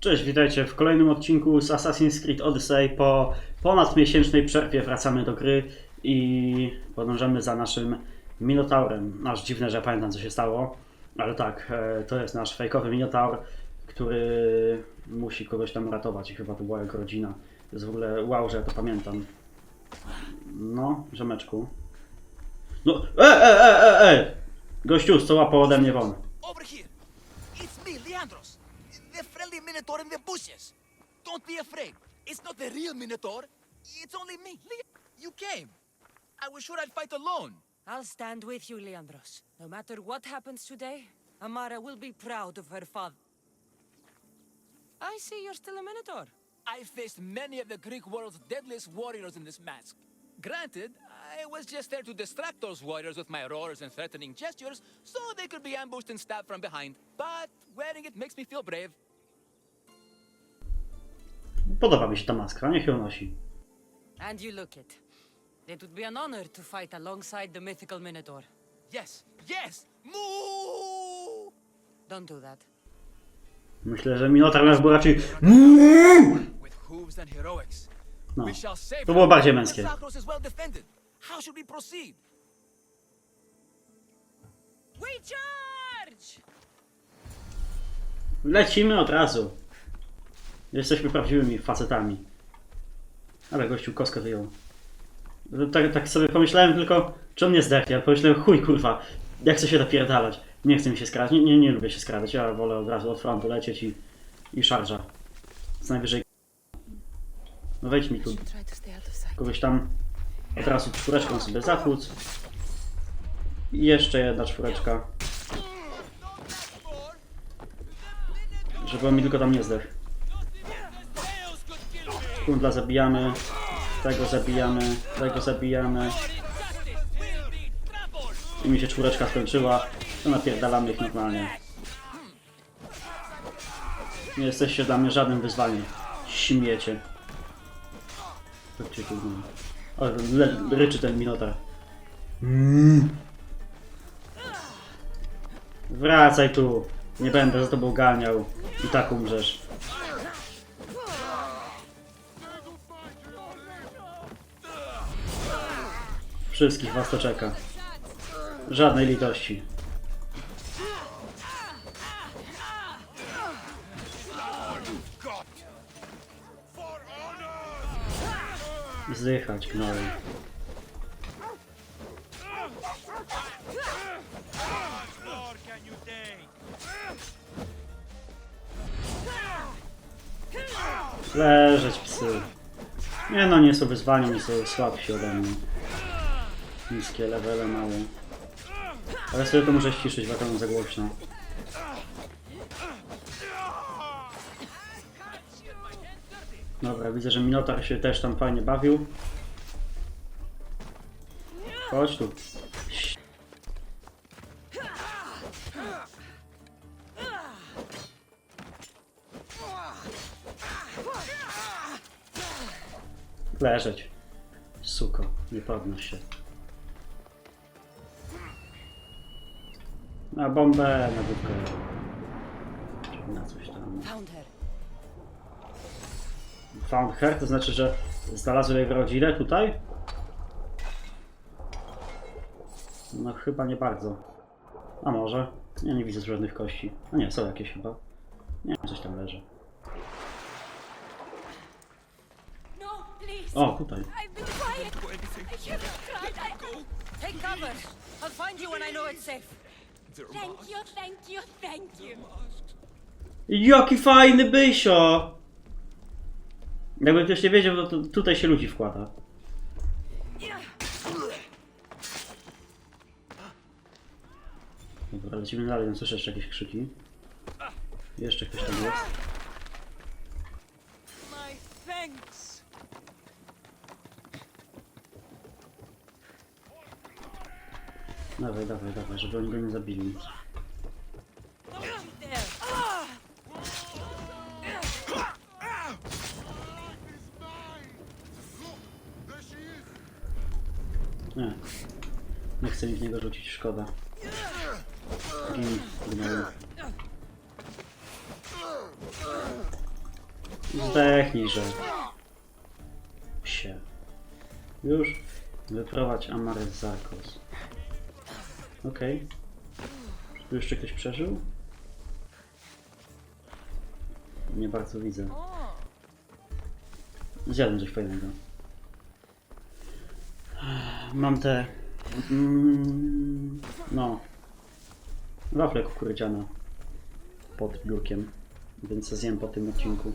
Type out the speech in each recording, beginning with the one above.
Cześć, witajcie w kolejnym odcinku z Assassin's Creed Odyssey. Po ponad miesięcznej przerwie wracamy do gry i podążamy za naszym Minotaurem. Aż dziwne, że pamiętam co się stało, ale tak, e, to jest nasz fejkowy Minotaur, który musi kogoś tam ratować i chyba to była jego rodzina. To jest w ogóle wow, że ja to pamiętam. No, rzemeczku. No, e, e, e, e, e! Gościu, co łapał ode mnie won. Over here! Minotaur in the bushes! Don't be afraid! It's not the real Minotaur! It's only me, You came! I was sure I'd fight alone! I'll stand with you, Leandros. No matter what happens today, Amara will be proud of her father. I see you're still a Minotaur. I faced many of the Greek world's deadliest warriors in this mask. Granted, I was just there to distract those warriors with my roars and threatening gestures so they could be ambushed and stabbed from behind. But wearing it makes me feel brave. Podoba mi się ta maska, niech ją nosi. And you look it. It would be an honor to fight alongside the mythical Minotaur. Yes, yes! Moo! Don't do that. Myślę, że Minotaur miał był raczej With hooves and heroics. No, We shall save to było bardziej męskie. Is well defended. How should we proceed? We charge! Lecimy od razu. Jesteśmy prawdziwymi facetami. Ale gościu kostkę wyjął. Tak, tak sobie pomyślałem tylko, czy on nie zdechnie. Ja pomyślałem, chuj kurwa, jak chcę się napierdalać. Nie chcę mi się skradać, nie, nie, nie lubię się skradać. Ja wolę od razu od frontu lecieć i, i szarża. Co najwyżej... No wejdź mi tu. Kogoś tam od razu czwóreczką sobie zachód. I jeszcze jedna czwóreczka. Żeby on mi tylko tam nie zdechł. Kundla zabijamy. Tego zabijamy. Tego zabijamy. I mi się czwóreczka skończyła. To napierdalamy ich normalnie. Nie jesteście dla mnie żadnym wyzwaniem. Śmiecie. Chodźcie tu. O, ryczy ten minotar. Wracaj tu. Nie będę za tobą ganiał. I tak umrzesz. Wszystkich was to czeka. Żadnej litości. Zdychać, gnoju. Leżeć psy. Nie no, nie są wyzwaniem, nie są słabsi ode mnie. Niskie levele mało. Ale sobie to muszę ściszyć, bo za głośno. Dobra, widzę, że Minotaur się też tam fajnie bawił. Chodź tu. Leżeć. Suko, nie podnoś się. Na bombę, na. Czy na coś tam. Found her. Found her, to znaczy, że znalazły jej rodzinę tutaj? No chyba nie bardzo. A może? Ja nie widzę żadnych kości. A nie, są jakieś chyba. Nie, coś tam leży. No. O, tutaj. Take cover. I'll find you when I know it's safe. Jaki fajny bysio! Jakby ktoś nie wiedział, to, to tutaj się ludzi wkłada. Dobra, lecimy dalej, no słyszę jeszcze jakieś krzyki. Jeszcze ktoś tam jest. Dawaj, dawaj, dawaj, żeby oni go nie zabili. Nie. Nie chcę mi w niego rzucić, szkoda. Gin, gnoju. Zdechnij, że... Psie. Już. Wyprowadź Amarę z Zarkos. Okej. Czy tu jeszcze ktoś przeżył? Nie bardzo widzę. Zjadłem coś fajnego. Mam te... Mm, no. Wafle kukurydziane. Pod biurkiem. Więc zjem po tym odcinku.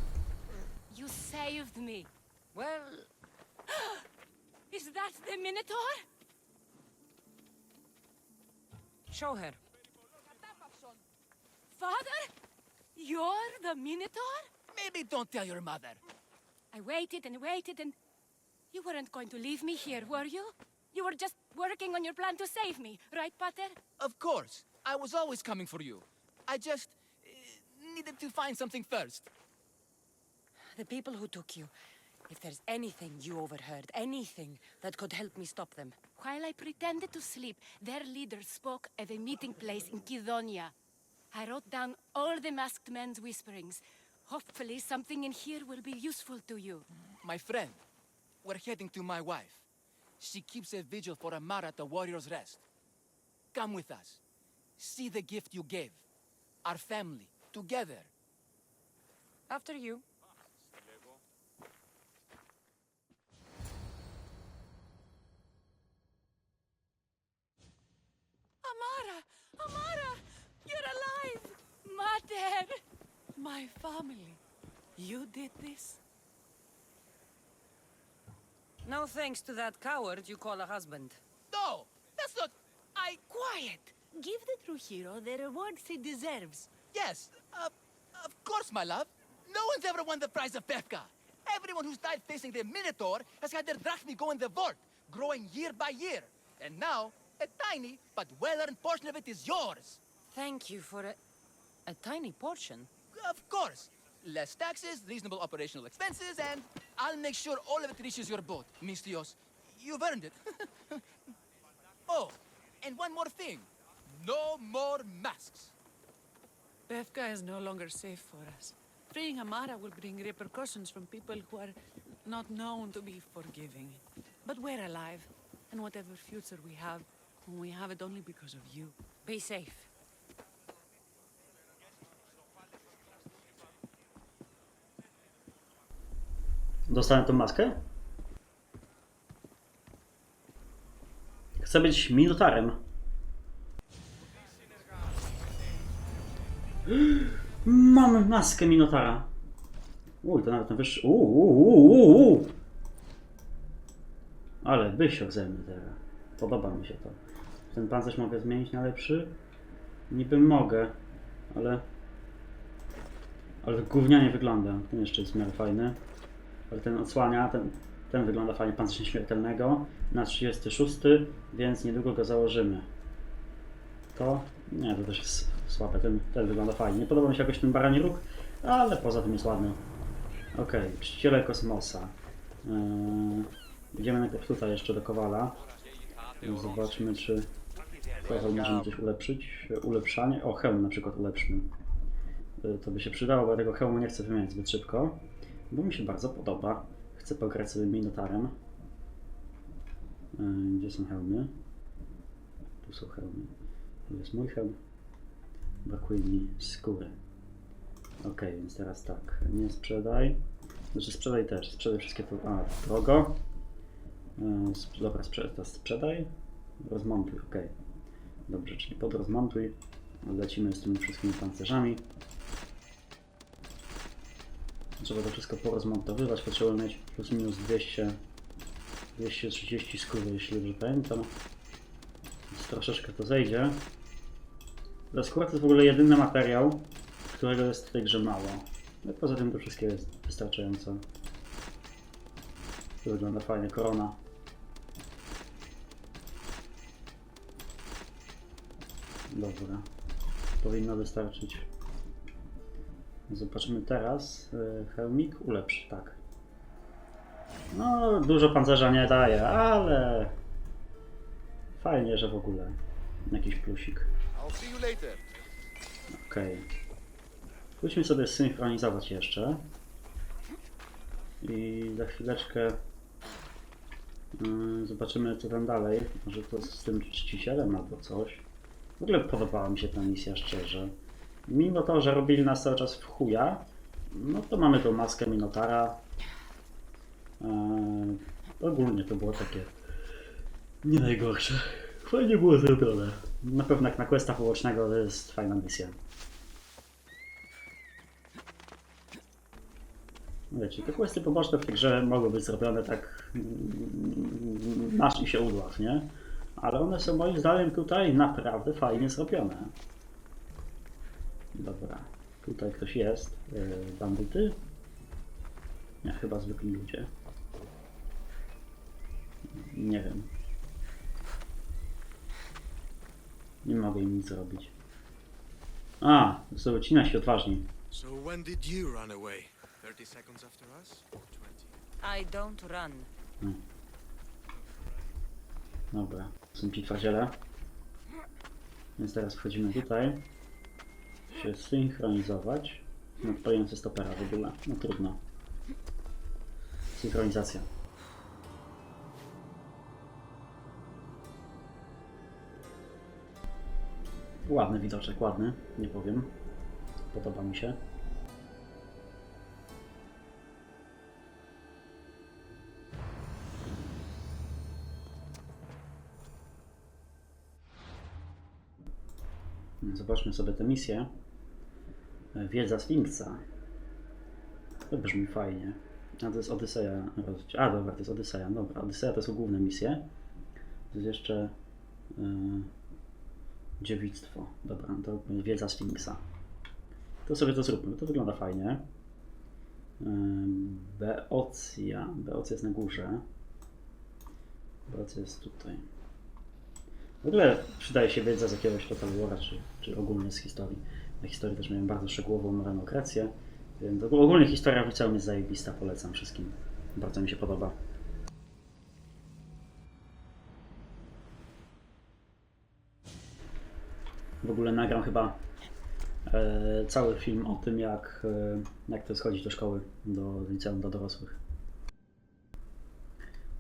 Well, Is that the Minotaur? Show her. Father? You're the Minotaur? Maybe don't tell your mother. I waited and waited and... You weren't going to leave me here, were you? You were just working on your plan to save me, right, Pater? Of course. I was always coming for you. I just uh, needed to find something first. The people who took you. If there's anything you overheard, anything that could help me stop them. While I pretended to sleep, their leader spoke at a meeting place in Kidonia. I wrote down all the masked men's whisperings. Hopefully, something in here will be useful to you. My friend, we're heading to my wife. She keeps a vigil for Amara at the Warrior's Rest. Come with us. See the gift you gave. Our family, together. After you. Amara! Amara! You're alive! Mater! My family. You did this? No thanks to that coward you call a husband. No, that's not. I. Quiet! Give the true hero the rewards he deserves. Yes, uh, of course, my love. No one's ever won the prize of Befka. Everyone who's died facing the Minotaur has had their drachmi go in the vault, growing year by year. And now, a tiny but well-earned portion of it is yours. Thank you for a, a tiny portion. Of course. Less taxes, reasonable operational expenses, and I'll make sure all of it reaches your boat, Mistios. You've earned it. oh, and one more thing. No more masks. Befka is no longer safe for us. Freeing Amara will bring repercussions from people who are not known to be forgiving. But we're alive, and whatever future we have, we have it only because of you. Be safe. Dostałem tą maskę? Chcę być minotarem. Mam maskę minotara. Uj, to nawet na wyższy. Uuu, uuu, uuu, uuu. Ale wysiok ze mnie teraz. Podoba mi się to. Ten pancerz mogę zmienić na lepszy? Niby mogę, ale... Ale gównianie wygląda. Ten jeszcze jest w miarę fajny. Ale ten odsłania, ten, ten wygląda fajnie, pancerz nieśmiertelnego na 36, więc niedługo go założymy. To? Nie, to też jest słabe, ten, ten wygląda fajnie. Nie podoba mi się jakoś ten barani róg, ale poza tym jest ładny. Okej, okay, czciele kosmosa. Yy, idziemy najpierw tutaj jeszcze do Kowala. Zobaczmy, czy Kowal możemy coś ulepszyć. Ulepszanie. O, hełm na przykład ulepszmy. Yy, To by się przydało, bo ja tego hełmu nie chcę wymieniać zbyt szybko bo mi się bardzo podoba. Chcę pograć sobie Minotarem. Yy, Gdzie są hełmy? Tu są hełmy. Tu jest mój hełm. Brakuje mi skóry. Ok, więc teraz tak. Nie sprzedaj. Znaczy sprzedaj też. Sprzedaj wszystkie to. A, drogo. Dobra, sprzedaj. Rozmontuj, ok. Dobrze, czyli pod rozmontuj. Lecimy z tymi wszystkimi pancerzami. Trzeba to wszystko porozmontowywać. Potrzeba mieć plus minus 200, 230 skóry, jeśli dobrze pamiętam. Więc troszeczkę to zejdzie. Ta skóra to jest w ogóle jedyny materiał, którego jest w tej grze mało. No poza tym to wszystkie jest wystarczająco. To wygląda fajnie, korona. Dobra. Powinno wystarczyć. Zobaczymy teraz. y, Hełmik ulepsz, tak. No, dużo pancerza nie daje, ale fajnie, że w ogóle jakiś plusik. Okej. Pójdźmy sobie synchronizować jeszcze. I za chwileczkę yy, zobaczymy co tam dalej. Może to z tym czcicielem albo coś. W ogóle podobała mi się ta misja szczerze. Mimo to, że robili nas cały czas w chuja, no to mamy tą maskę Minotara. Eee, ogólnie to było takie nie najgorsze. Fajnie było zrobione. Na pewno jak na questa pobocznego to jest fajna misja. Wiecie, te questy poboczne w tej grze mogły być zrobione tak mm, nasz i się udław, nie? Ale one są moim zdaniem tutaj naprawdę fajnie zrobione. Dobra, tutaj ktoś jest. Yy, Bandyty? Nie, chyba zwykli ludzie. Nie wiem. Nie mogę im nic zrobić. A, ci się odważni. So when did you run away? 30 seconds after us? Or 20? I don't run. Dobra, są ci twardziele. Więc teraz wchodzimy tutaj. Się synchronizować. No odpalający stopera w ogóle. No trudno. Synchronizacja. Ładny widoczek, ładny, nie powiem. Podoba mi się. Zobaczmy sobie tę misję. Wiedza Sfinksa. To brzmi fajnie. A to jest Odyseja. A dobra, to jest Odyseja. Dobra, Odyseja to są główne misje. To jest jeszcze yy, dziewictwo. Dobra, to wiedza Sfinksa. To sobie to zróbmy. To wygląda fajnie. Yy, Beocja. Beocja jest na górze. Beocja jest tutaj. W ogóle przydaje się wiedza z jakiegoś War'a, czy, czy ogólnie z historii. Na historii też miałem bardzo szczegółową ogó- ogólnie historia w liceum jest zajebista, polecam wszystkim. Bardzo mi się podoba. W ogóle nagram chyba e, cały film o tym, jak, e, jak to jest chodzić do szkoły, do liceum dla dorosłych.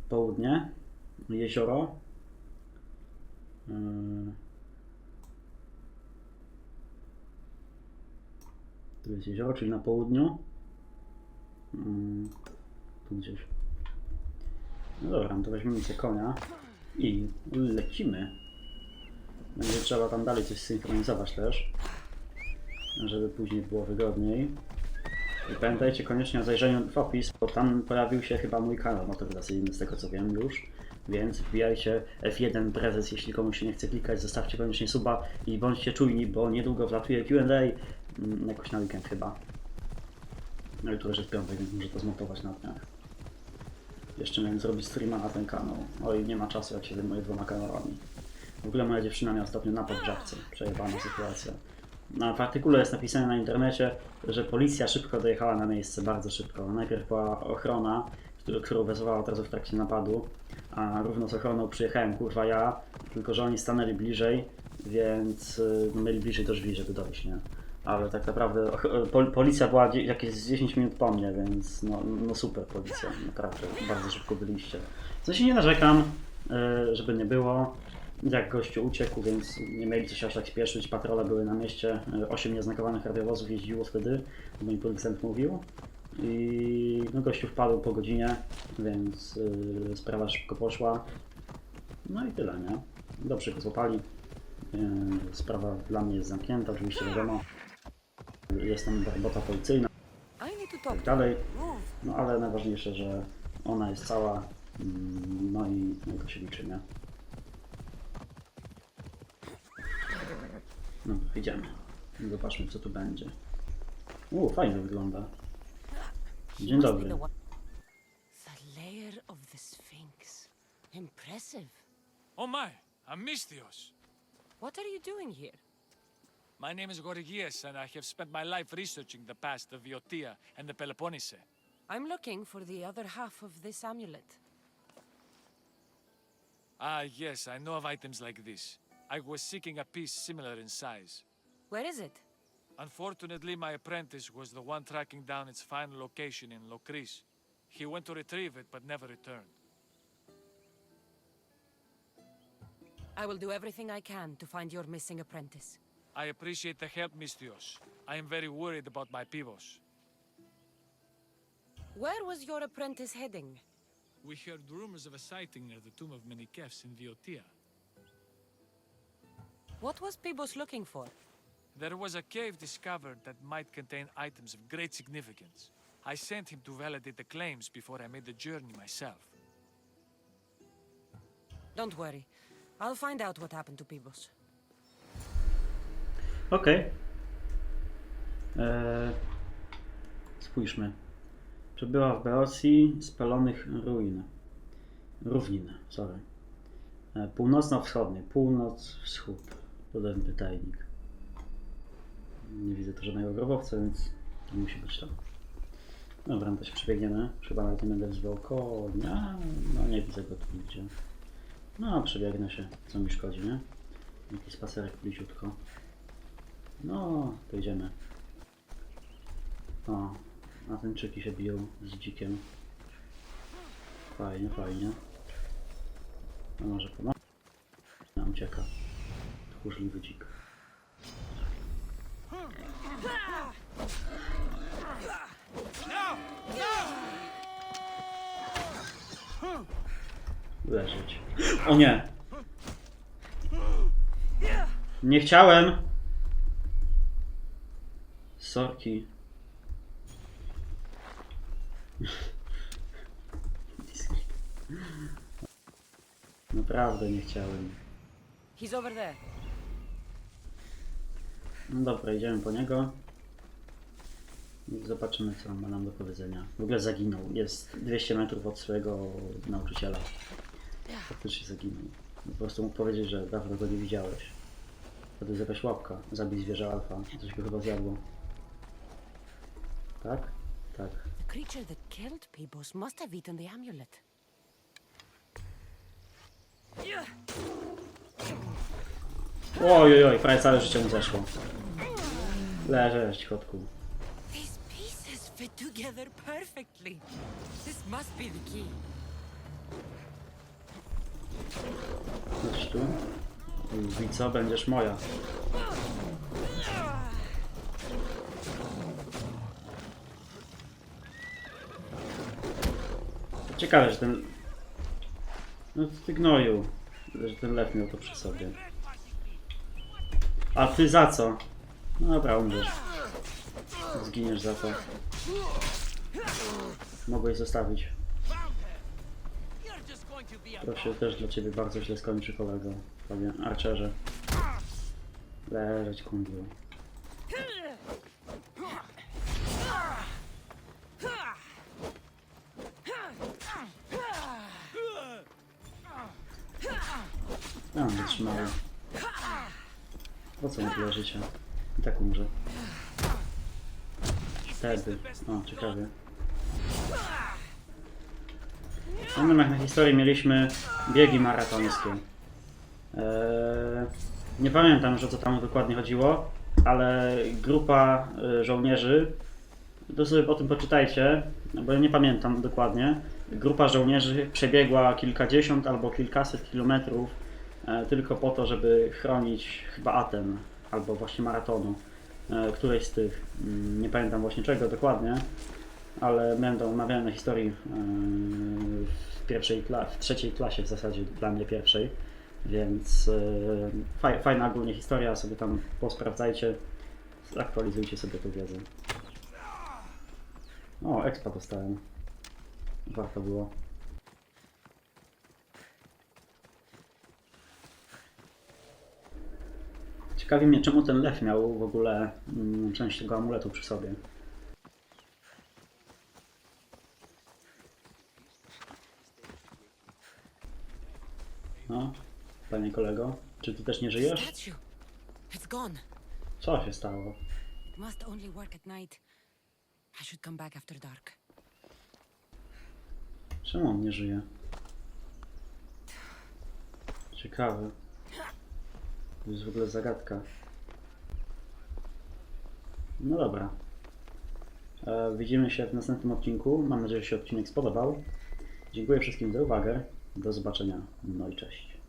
Południe, jezioro. Tu jest jezioro, czyli na południu. Yy, Tu gdzieś. No dobra, no to weźmiemy sobie konia i lecimy. Będzie trzeba tam dalej coś synchronizować też, żeby później było wygodniej. I pamiętajcie koniecznie o zajrzeniu w opis, bo tam pojawił się chyba mój kanał motoryzacyjny, z tego co wiem już. Więc wbijajcie F1 prezes, jeśli komuś się nie chce klikać, zostawcie koniecznie suba i bądźcie czujni, bo niedługo wlatuje Q&A, mm, jakoś na weekend chyba. No i tu już jest piątek, więc muszę to zmontować na dniach. Jeszcze miałem zrobić streama na ten kanał. Oj, nie ma czasu, jak się zajmuję dwoma kanałami. W ogóle moja dziewczyna miała ostatnio napad w. Przejebana sytuacja. Na, w artykule jest napisane na internecie, że policja szybko dojechała na miejsce, bardzo szybko. Najpierw była ochrona, którą- którą wezwała w trakcie napadu, a równo z ochroną przyjechałem kurwa ja, tylko że oni stanęli bliżej, więc y, no, mieli bliżej do drzwi, żeby dojść, nie? Ale tak naprawdę och- pol, policja była jakieś z 10 minut po mnie, więc no, no super policja, naprawdę bardzo szybko byliście. W sensie nie narzekam, y, żeby nie było. Jak gościu uciekł, więc nie mieli co się aż tak spieszyć. Patrole były na mieście. y, Osiem nieznakowanych radiowozów jeździło wtedy, mi policjant mówił. I no, gościu wpadł po godzinie, więc y, sprawa szybko poszła. No i tyle, nie? Dobrze go złapali. Y, sprawa dla mnie jest zamknięta, oczywiście wiadomo. Jestem robota policyjna I tak dalej. No ale najważniejsze, że ona jest cała. mm, No i no to się liczy, nie? No, idziemy. Zobaczmy, co tu będzie. U, fajnie wygląda. He Dzień dobry. the one- lair of the Sphinx. Impressive. Oh my, Amistios! What are you doing here? My name is Gorgias, and I have spent my life researching the past of Viotia and the Peloponnese. I'm looking for the other half of this amulet. Ah, yes, I know of items like this. I was seeking a piece similar in size. Where is it? Unfortunately, my apprentice was the one tracking down its final location in Locris. He went to retrieve it, but never returned. I will do everything I can to find your missing apprentice. I appreciate the help, Mistios. I am very worried about my pivos. Where was your apprentice heading? We heard rumors of a sighting near the tomb of Menikefs in Viotia. What was Pibos looking for? There was a cave discovered that might contain items of great significance. I sent him to validate the claims before I made the journey myself. Don't worry. I'll find out what happened to Pibos. Okej. Eee, Spójrzmy. Przebyła w Beocji spalonych ruin. Równin, sorry. Północno-wschodnie. Północ-wschód. Dodałem pytajnik. Nie widzę tu żadnego grobowca, więc musi być to. Dobra, no to się przebiegniemy. Chyba nawet nie będę wzywał konia. No nie widzę go tu nigdzie. No, przebiegnę się. Co mi szkodzi, nie? Jakiś spacerek bliziutko. No, to idziemy. O, Ateńczyki się biją z dzikiem. Fajnie, fajnie. A może pomoże? Nam ucieka. Tchórzliwy dzik. Leżeć. O nie! Nie chciałem! Sorki. Naprawdę nie chciałem. He's over there. No dobra, idziemy po niego. I Zobaczymy, co on ma nam do powiedzenia. W ogóle zaginął. Jest 200 metrów od swojego nauczyciela. Faktycznie zaginął. Po prostu mógł powiedzieć, że dawno go nie widziałeś. To jest jakaś łapka. Zabij zwierzę alfa. Coś go chyba zjadło. Tak? Tak. The creature that killed Pibos must have eaten the amulet. Oj, oj, oj, prawie całe życie mu zeszło. Leżeć, chodku. These pieces fit together perfectly. This must be the key. Chodź tu. I co, będziesz moja. Ciekawe, że ten... No ty gnoju, że ten lew miał to przy sobie. A ty za co? No dobra, umrzesz. Zginiesz za to. Mogłeś zostawić. To się też dla ciebie bardzo źle skończy, kolego. Panie Archerze. Leżeć, kundlu. A, wytrzymały. Po co mu tyle życia? I tak umrze. Wtedy. O, ciekawie. Pamiętam jak na historii mieliśmy biegi maratońskie. Eee, nie pamiętam, że co tam dokładnie chodziło, ale grupa e, żołnierzy, to sobie o tym poczytajcie, bo ja nie pamiętam dokładnie. Grupa żołnierzy przebiegła kilkadziesiąt albo kilkaset kilometrów tylko po to, żeby chronić chyba Aten albo właśnie maratonu. E, którejś z tych, mm, nie pamiętam właśnie czego dokładnie, ale będę omawiany na historii yy, w pierwszej w trzeciej klasie w zasadzie dla mnie pierwszej, więc faj, fajna ogólnie historia, sobie tam posprawdzajcie, zaktualizujcie sobie tą wiedzę. O, expa dostałem. Warto było. Ciekawi mnie, czemu ten lew miał w ogóle mm, część tego amuletu przy sobie. No, panie kolego, czy ty też nie żyjesz? Statue. It's gone. Co się stało? Must only work at night. I should come back after dark. Czemu on nie żyje? Ciekawe. To jest w ogóle zagadka. No dobra. E, Widzimy się w następnym odcinku. Mam nadzieję, że się odcinek spodobał. Dziękuję wszystkim za uwagę. Do zobaczenia. No i cześć.